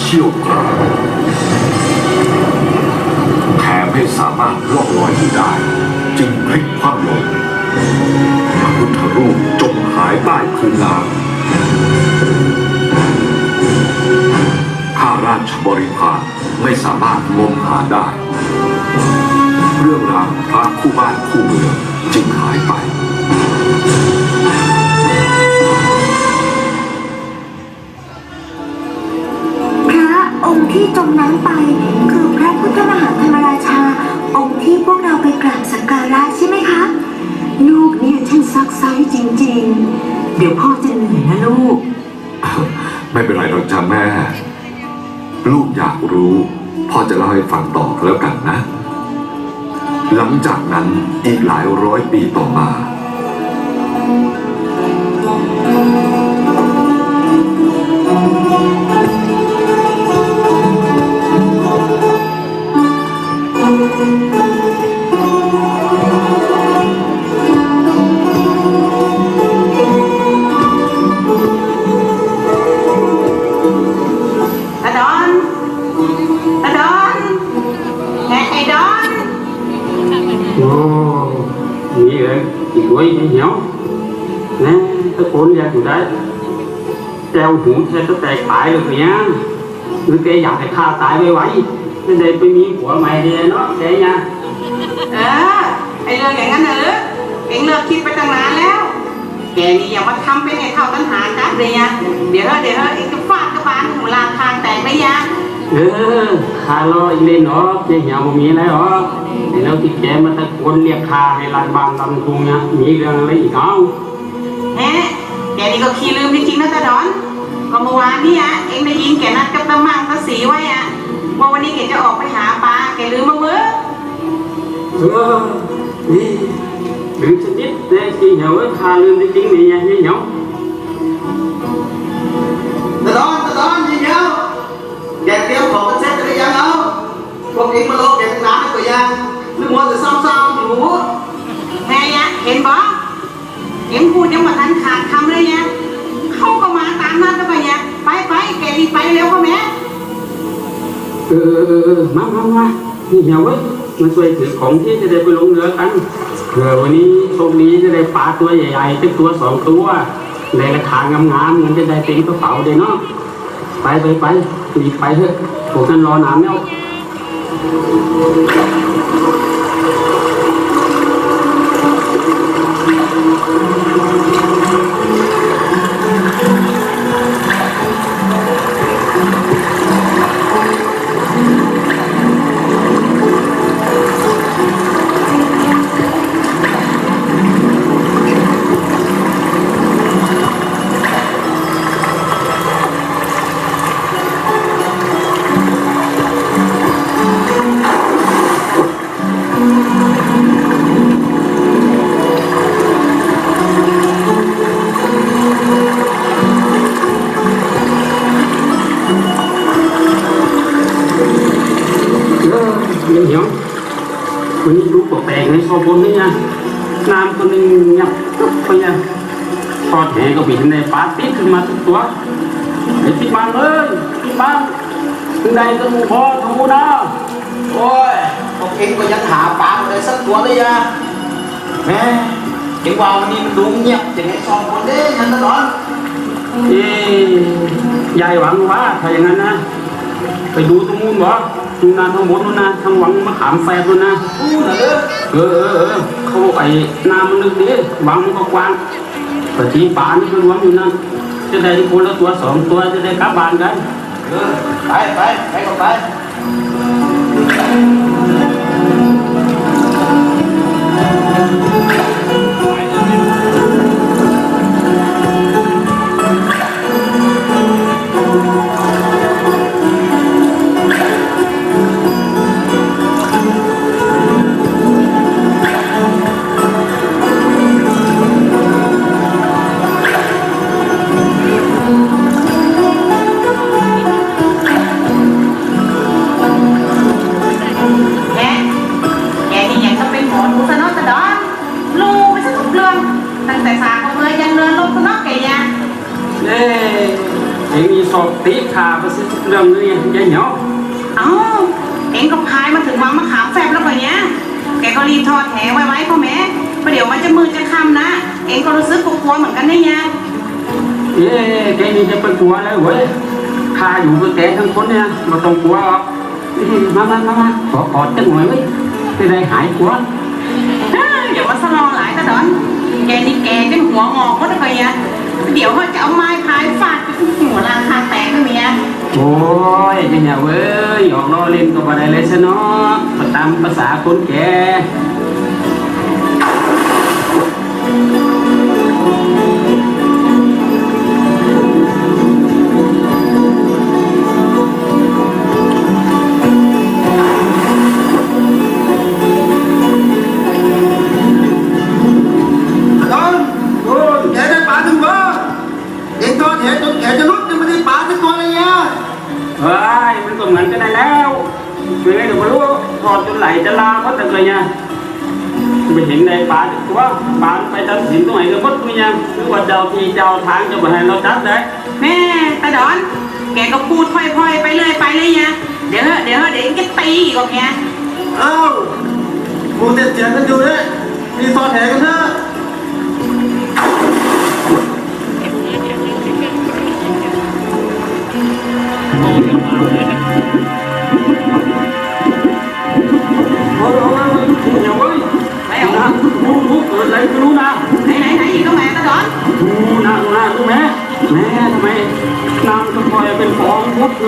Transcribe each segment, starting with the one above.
เชี่ยวกรานแถมให้สามารถล่องลอยอยู่ได้ จึงพลิกคว่ำลงพระพุทธรูปจมหายใต้พื้นน้ำข้าราชบริพารไม่สามารถงมหาได้ เรื่องราวพระคู่บ้านคู่เมืองจึงหายไป ที่จมน้ำไป คือพระพุทธมหาธรรมราชา องค์ที่พวกเราไปกราบสักการะใช่ไหมคะ ลูกเนี่ยช่างซักไซจริงๆ เดี๋ยวพ่อจะเหนื่อยนะลูก ไม่เป็นไรหรอกจ้าแม่ ลูกอยากรู้ พ่อจะเล่าให้ฟังต่อแล้วกันนะ หลังจากนั้นอีกหลายร้อยปีต่อมา Treo hũ theo cái tài phải được nhá Cứ cái dạo cái kha tại với vậy Cái đây bên miếng của mày đi nó, cái nha เออไอ้เรื่องอย่างนั้นน่ะหรือเองเลิกคิดไปตั้งนานแล้ว แกนี่อย่ามาทำเป็นไอ้เท่าตันหาจับเลยยะเดี๋ยวเถอะเดี๋ยวเถอะเองจะฟาดกระบาลหัวลาคางแตกเลยยะ Ừ, kha lo anh lên nó, cái nhỏ một miếng đấy đó Thì nó thì kém mà ta cuốn liệt kha hay là bàn làm cùng nha Nghĩ rằng lấy gì không แหมแกนี่ก็ขี้ลืมจริงๆนะตาดอน ก็เมื่อวานนี่อะเองได้ยินแกนัดกับตามั่งตาสีไว้อะว่าวันนี้แกจะออกไปหาปลาแกลืมมั้งเว้ย Ừ, đi Đừng cho chết, đây khi nhỏ với kha lương cái chính này nha, nhé nhỏ ตะดอนตะดอนยิงแล้วแกเตรียมของกันเสร็จหรือยังเอาพวกเองมาโลกแกตั้งนานแล้วก็ยังหรือมัวแต่ซ้ำๆอยู่แม่ยะเห็นบ่ยังพูดยังมาทันขาดคำเลยยะ เขาก็มาตามนัดแล้วไปยไปไปแกรีบไปเร็วก็แม่เออเออเออมามามานี่เหี่ยวเว้ยมาช่วยถือของที่จะได้ไปลงเรือกันเผื่อวันนี้โชคดีจะได้ปลาตัวใหญ่ๆสักตัวสองตัวในราคางามๆมันจะได้เต็มกระเป๋าเลยเนาะไปไปไปรีบไปเถอะพวกนั้นรอนานแล้ว กแตกในซอบนนี่ไงน้ำคนหนึ่งยับปุ๊บไปยังทอดแหก็บินในปาติขึ้นมาทุกตัวไอ้ที่บ้านเลยที่บ้านถึงใดก็มูพอทำมูนะโอ้ยพวกเองก็ยังหาปลาเลยสักตัวเลยยังแม่เองว่าวันนี้มันดูเงียบจะไงสองคนเด้ยังตะดอนเอ้ยายหวังว่าถ้าอย่างนั้นนะไปดูตรงนู้นวะ ดูนานทั้งหมดนู้นะทั้งหวังมะขามแฟบนู้นนะอู้น่ะเออเออเออเขาไอ้น้ำมันนึกดิหวังมันก็กว้างแต่ทีป่านี่ก็รวมอยู่นั่นจะได้คนละตัวสองตัวจะได้กลับบ้านกันเออไปไปไปก็ไป จะได้หายกลัวนอย่ามาสลองหลายตะดอนแกนี่แกจนหัวงอกหมดเลยยะเดี๋ยวเขาจะเอาไม้พายฟาดไปหัวรางคาแตกก็มียะโอ้ยเนอย่าเว้ยหยอกล้อเล่นก็บ่ได้เลยซะเนาะตามภาษาคนแก่ แหจนแขนจะรุดยังไม่ได้ปลาสักตัวเลยยะเฮ้ยมันก็เหมือนกันได้แล้วเฮ้ยเดี๋ยวมารู้ถอดจนไหลจะลาเพราะแต่เลยเนี่ยไม่เห็นในป่าตัวป่าไปตัดสินตรงไหนก็พดมีเนี่ยคือว่าเจ้าที่เจ้าทางจะมาให้เราจัดได้แม่ตะดอน แกก็พูดพล่อยๆไปเลยไปเลยยะเดี๋ยวเถอะเดี๋ยวเถอะเดี๋ยวเองจะตีอีกหรอกเนี่ยเอ้ากูเจ็ดเจียกันอยู่เนี่ยมีทอดแหกันเถอะ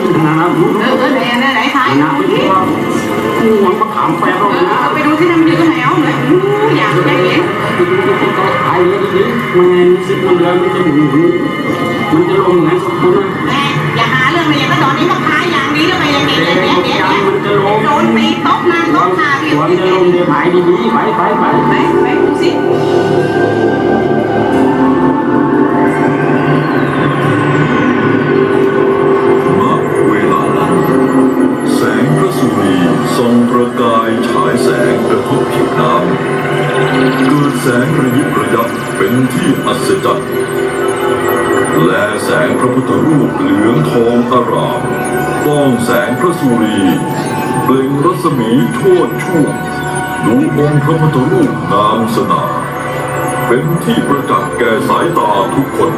องพุดขึ้นนะดูเออเออไหนไหนไหนถ่ายน้ำเป็นตัวงูหวังมะขามแปรเราเอนะไปดูที่ทำอยู่ตรงไหนเอาเลยอยากได้เห็นไปดูที่เขาขายเลยดิมันสิบมันเดือนมันจะหมุนมันจะลงไงสักคนนะอย่าหาเรื่องเลยตะดอนนี่ก็พายอย่างนี้แล้วไปยังไงเดี๋เนี่ยยวเดี๋ยวจัเดี๋ยวมันจะลงโดนตีตบนานตบขาพี่สวนจะลงเดี๋ยวหายดีๆไปไปไปไหนไหนดูสิณ สุรีส่องประกายฉายแสงกระทบผิวน้ำเกิดแสงระยิบระยับเป็นที่อัศจรรย์และแสงพระพุทธรูปเหลืองทองอารามป้องแสงพระสุรี เปล่งรัศมีโชดช่วงดูองค์พระพุทธรูปงามสง่าเป็นที่ประจักษ์แก่สายตาทุกคน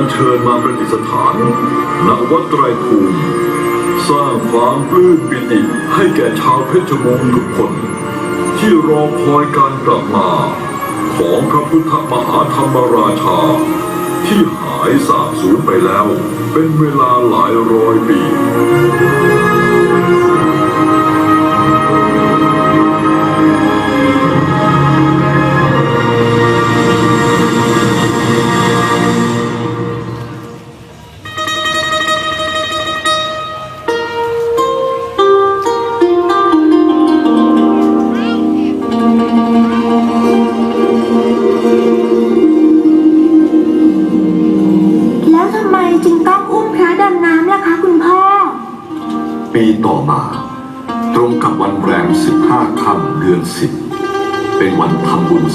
ได้ถูกอัญเชิญมาประดิษฐานณวัดไตรภูมิ สร้างความปลื้มปิติให้แก่ชาวเพชรบูรณ์ทุกคน ที่รอคอยการกลับมา ของพระพุทธมหาธรรมราชา ที่หายสาบสูญไปแล้ว เป็นเวลาหลายร้อยปี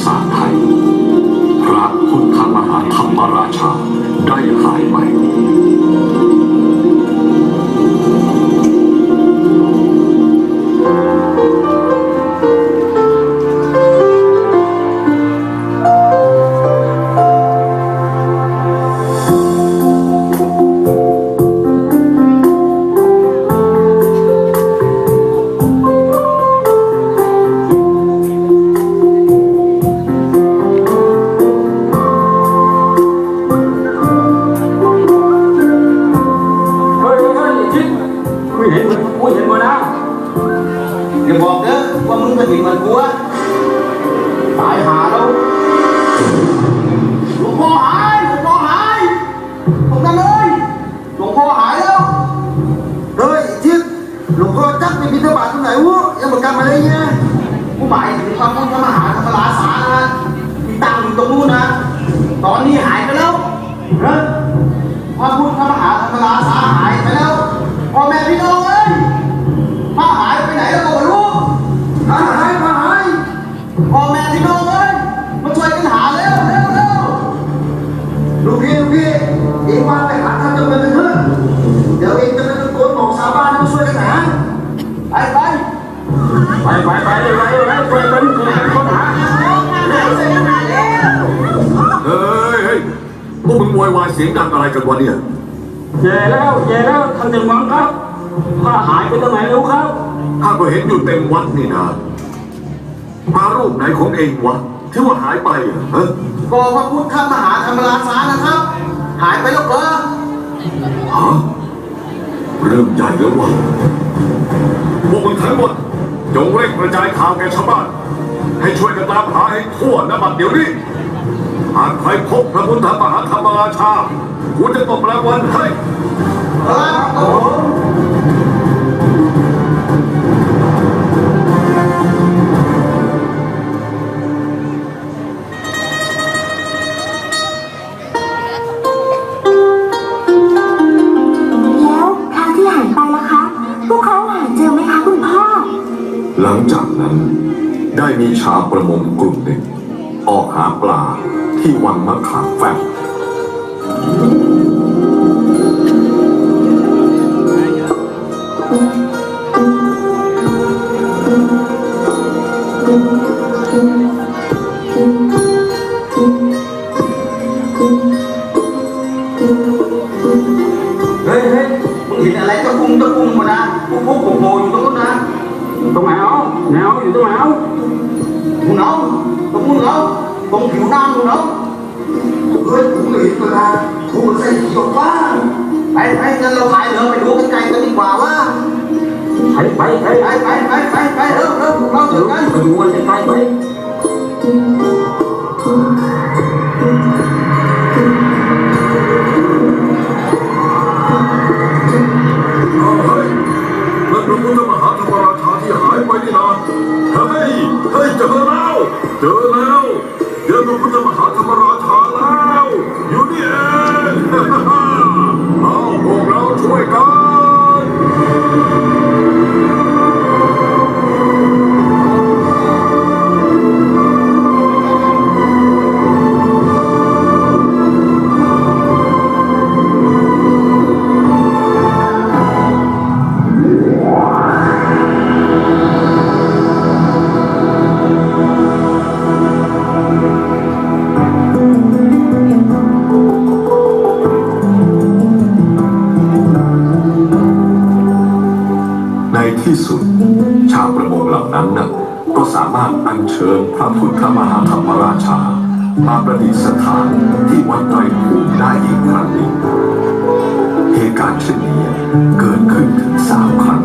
ทำ ไว้ไว้ช่วยกันช่วยกันค้นหาเฮ้ยเฮ้ยพวกมึงโวยวายเสียงดังอะไรกันวะเนี่ยแย่แล้วแย่แล้วท่านเจ้าหวังครับผ้าหายไปตรงไหนแล้วครับข้าก็เห็นอยู่เต็มวัดนี่นะพระรูปไหนของเองวะที่ว่าหายไปอะฮะก็พระพุทธมหาธรรมราชานะครับ หายไปแล้วเหรอฮะเริ่มใหญ่แล้ววะพวกมึงทั้งหมด จงเร่งกระจายข่าวแก่ชาวบ้าน ให้ช่วยกันตามหาให้ทั่วนะบัดเดี๋ยวนี้ หากใครพบพระพุทธมหาธรรมราชากูจะตบรางวัลให้ครับผม หลังจากนั้นได้มีชาวประมงกลุ่มหนึ่ง ออกหาปลาที่วังมะขามแฝก ตรงนู้นเนาตรงผิวน้ำมึงเนาเฮ้ยผมเห็นมานะกูใส่เขียวบ้างไปไปงั้นเราพายเรือไปดูไกลๆกันดีกว่าว่าไปไปไปไปไปไปไปไปเร็วเร็วเราเจเดี๋ยอวกันไปดูกันใกล้ๆไปเอา หาธรรมราชา มาประดิษฐานที่วัดไตรภูมิได้อีกครั้งหนึ่งเหตุการณ์เช่นนี้เกิดขึ้นถึงสามครั้ง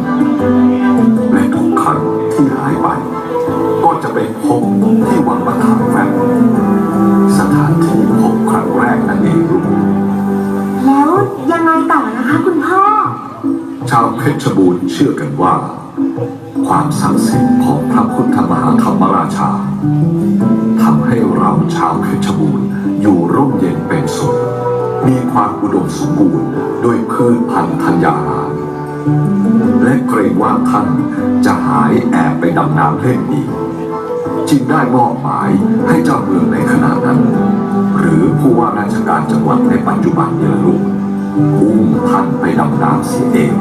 และทุกครั้งที่หายไป ก็จะไปพบที่วังมะขามแฝกสถานที่พบครั้งแรกนั่นเองลูกแล้วยังไงต่อนะคะคุณพ่อ ชาวเพชรบูรณ์เชื่อกันว่า ความศักดิ์สิทธิ์ของพระพุทธมหาธรรมราชาทำให้เราชาวเพชรบูรณ์อยู่ร่มเย็นเป็นสุขมีความอุดมสมบูรณ์ด้วยพืชพันธุ์ธัญญาหาร และเกรงว่าท่านจะหายแอบไปดำน้ำเล่นอีกจึงได้มอบหมายให้เจ้าเมืองในขณะนั้น หรือผู้ว่าราชการจังหวัดในปัจจุบันนี่แหละลูกอุ้มท่านไปดำน้ำเสียเอง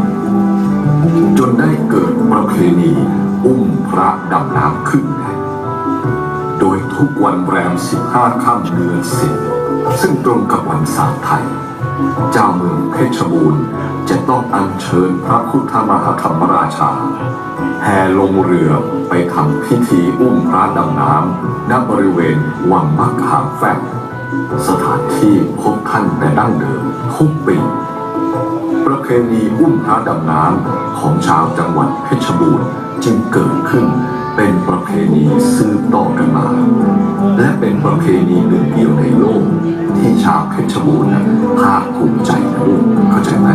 จนได้เกิดประเพณีอุ้มพระดำน้ำขึ้นไงโดยทุกวันแรมสิบห้าค่ำเดือนสิบซึ่งตรงกับวันศาสตร์ไทย เจ้าเมืองเพชรบูรณ์จะต้องอัญเชิญพระพุทธมหาธรรมราชา แห่ลงเรือไปทำพิธีอุ้มพระดำน้ำณบริเวณวังมะขามแฝกสถานที่พบท่านแต่ดั้งเดิมทุกปี ประเพณีอุ้มพระดำน้ำของชาวจังหวัดเพชรบูรณ์จึงเกิดขึ้นเป็นประเพณีสืบต่อกันมา และเป็นประเพณีหนึ่งเดียวในโลก ที่ชาวเพชรบูรณ์ภาคภูมิใจนะลูกเข้าใจไหม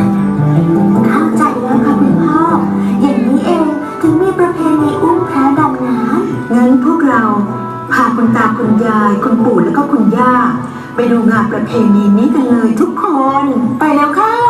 เข้าใจแล้วค่ะคุณพ่อ อย่างนี้เองถึงมีประเพณีอุ้มพระดำน้งั้นพวกเราพาคุณตาคุณยาย คุณปู่แล้วก็คุณย่า ไปดูงานประเพณีนี้กันเลยทุกคน ไปแล้วเข้า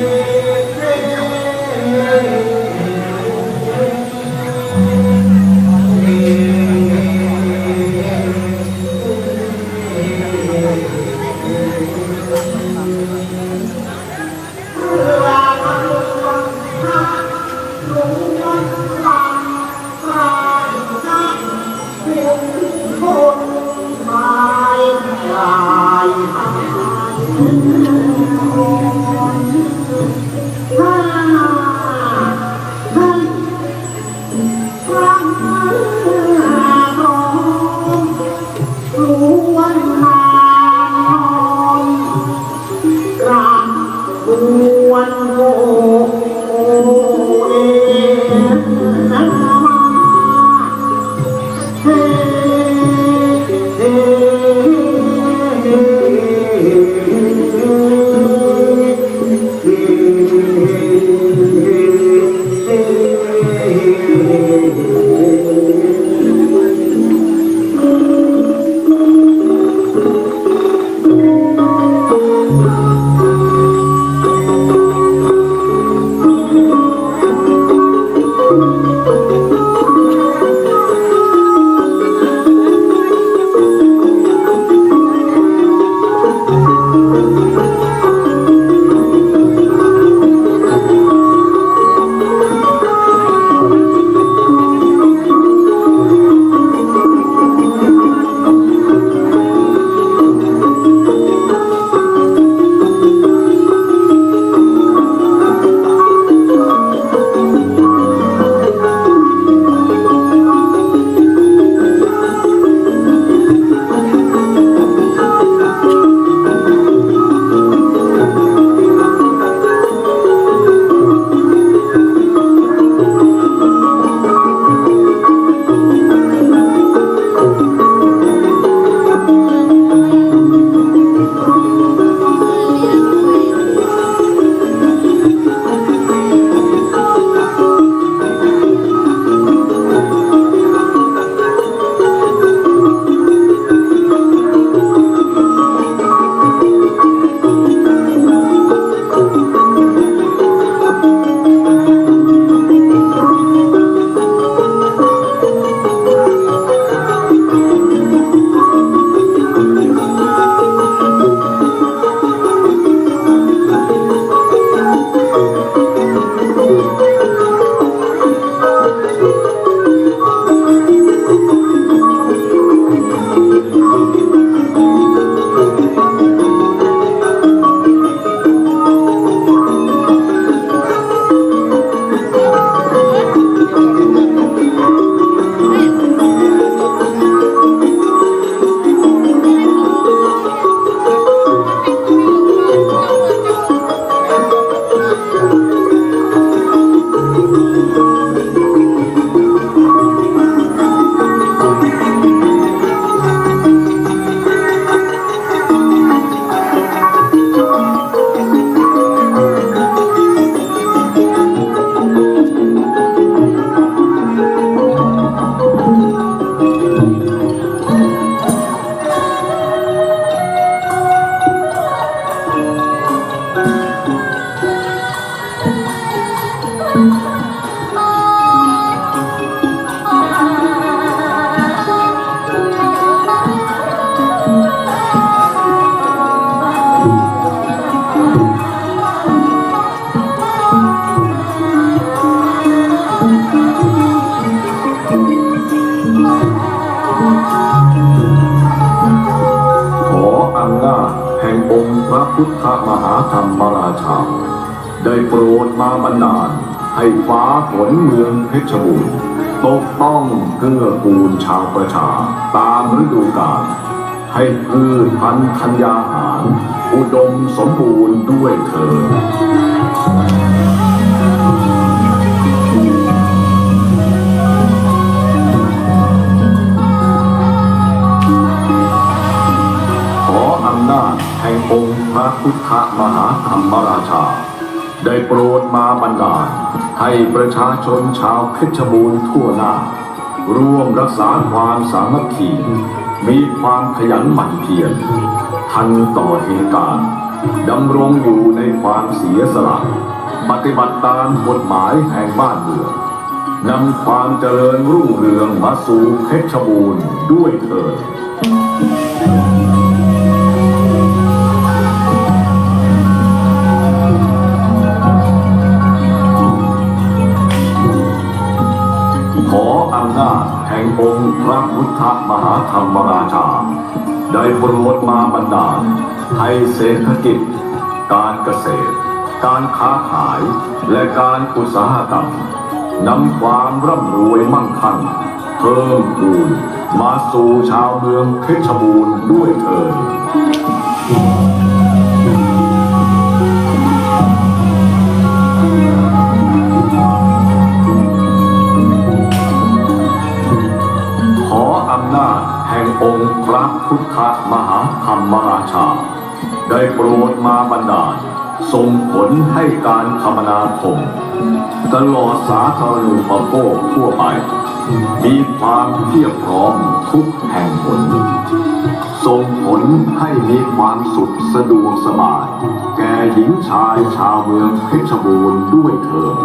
Thank you. มาบันดาลให้ฟ้าฝนเมืองเพชรบูรณ์ตกต้องเกื้อกูลชาวประชา ตามฤดูกาลให้พืชพันธุ์ธัญญาหาร อุดมสมบูรณ์ด้วยเถิดขออำนาจแห่งองค์พระพุทธมหาธรรมราชา ได้โปรดมาบันดาลให้ประชาชนชาวเพชรบูรณ์ทั่วหน้า ร่วมรักษาความสามัคคีมีความขยันหมั่นเพียรทันต่อเหตุการณ์ดำรงอยู่ในความเสียสละปฏิบัติตามกฎหมายแห่งบ้านเมืองนำความเจริญรุ่งเรืองมาสู่เพชรบูรณ์ด้วยเถิด พระพุทธมหาธรรมราชา ได้โปรดมาบันดาลให้เศรษฐกิจ การเกษตร การค้าขายและการอุตสาหกรรมนำความร่ำรวยมั่งคั่งเพิ่มพูนมาสู่ชาวเมืองเพชรบูรณ์ด้วยเถิด องค์พระพุทธมหาธรรมราชา ได้โปรดมาบันดาลส่งผลให้การคมนาคม ตลอดสาธารณูปโภคทั่วไป มีความเพียบพร้อมทุกแห่งหนส่งผลให้มีความสุขสะดวกสบาย แก่หญิงชายชาวเมืองเพชรบูรณ์ด้วยเถิด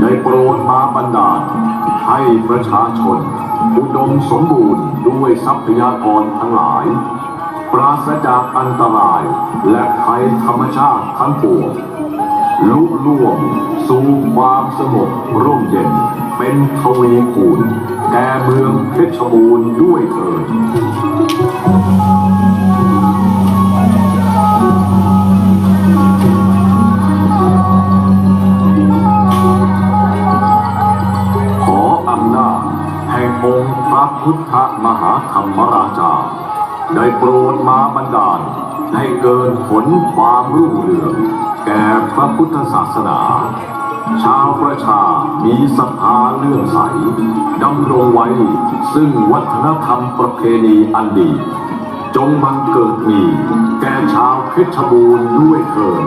ได้โปรดมาบันดาลให้ประชาชน อุดมสมบูรณ์ด้วยทรัพยากรทั้งหลาย ปราศจากอันตรายและภัยธรรมชาติทั้งปวงลุล่วงสู่ความสงบร่มเย็น เป็นทวีคูณแก่เมืองเพชรบูรณ์ด้วยเถิด องค์พระพุทธมหาธรรมราชา ได้โปรดมาบันดาล ให้เกิดผลความรุ่งเรือง แก่พระพุทธศาสนา ชาวประชามีศรัทธาเลื่อมใสดำรงไว้ ซึ่งวัฒนธรรมประเพณีอันดี จงบังเกิดมี แก่ชาวเพชรบูรณ์ด้วยเถิด